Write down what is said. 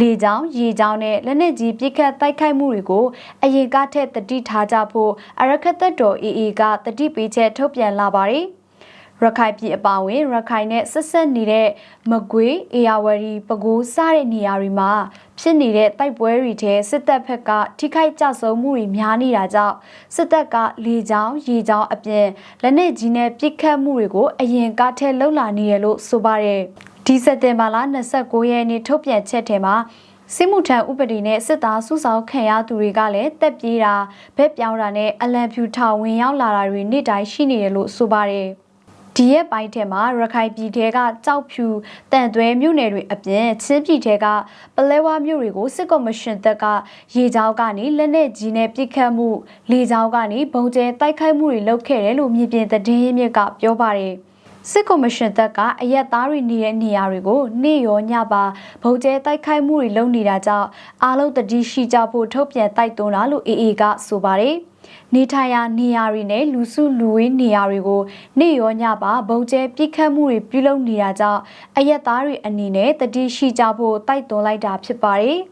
လေကြောင်းရေကြောင်းနဲ့လက်နက်ကြီးပစ်ခတ်တိုက်ခိုက်မှုတွေကိုအရင်ကထက်တတိထားကြဖို့အရခတ်သက်တော် AA ကတတိပေးချက်ထုတ်ပြန်လာပါတယ်။ရခိုင်ပြည်အပါအဝင်ရခိုင်နဲ့ဆက်ဆက်နေတဲ့မကွေးအေယာဝတီပဲခူးစတဲ့နေရာတွေမှာဖြစ်နေတဲ့တိုက်ပွဲတွေထဲစစ်တပ်ဘက်ကထိခိုက်ကြဆုံးမှုတွေများနေတာကြောင့်စစ်တပ်ကလေကြောင်းရေကြောင်းအပြင်လက်နက်ကြီးနဲ့ပစ်ခတ်မှုတွေကိုအရင်ကထက်လှုပ်လာနေရလို့ဆိုပါတယ်။ ဒီစက်တင်ဘာလ29ရက်နေ့ထုတ်ပြန်ချက်ထဲမှာစစ်မှုထမ်းဥပဒေနဲ့စစ်သားစုဆောင်ခံရသူတွေကလည်းတက်ပြေးတာဗက်ပြောင်းတာနဲ့အလံဖြူထောင်ဝင်ရောက်လာတာတွေနေ့တိုင်းရှိနေတယ်လို့ဆိုပါတယ်။ဒီရက်ပိုင်းထဲမှာရခိုင်ပြည်ထဲကကြောက်ဖြူတန်သွဲမြို့နယ်တွေအပြင်ချင်းပြည်ထဲကပလဲဝါမြို့တွေကိုစစ်ကော်မရှင်တပ်ကရေကြောင်းကနေလက်နက်ကြီးနဲ့ပစ်ခတ်မှုလေကြောင်းကနေဘုံကျဲတိုက်ခိုက်မှုတွေလုပ်ခဲ့တယ်လို့မြေပြင်သတင်းရင်းမြစ်ကပြောပါတယ်။ စစ်ကော်မရှင်တပ်ကအရက်သားတွေနေတဲ့နေရာတွေကိုနေ့ရောညပါဗုံကျဲတိုက်ခိုက်မှုတွေလုပ်နေတာကြောင့်အားလုံးတတိရှိကြဖို့ထုတ်ပြန်တိုက်တွန်းတာလို့ AA ကဆိုပါတယ်။နေထိုင်ရာနေရာတွေနဲ့လူစုလူဝေးနေရာတွေကိုနေ့ရောညပါဗုံကျဲပြစ်ခတ်မှုတွေပြုလုပ်နေတာကြောင့်အရက်သားတွေအနေနဲ့တတိရှိကြဖို့တိုက်တွန်းလိုက်တာဖြစ်ပါတယ်။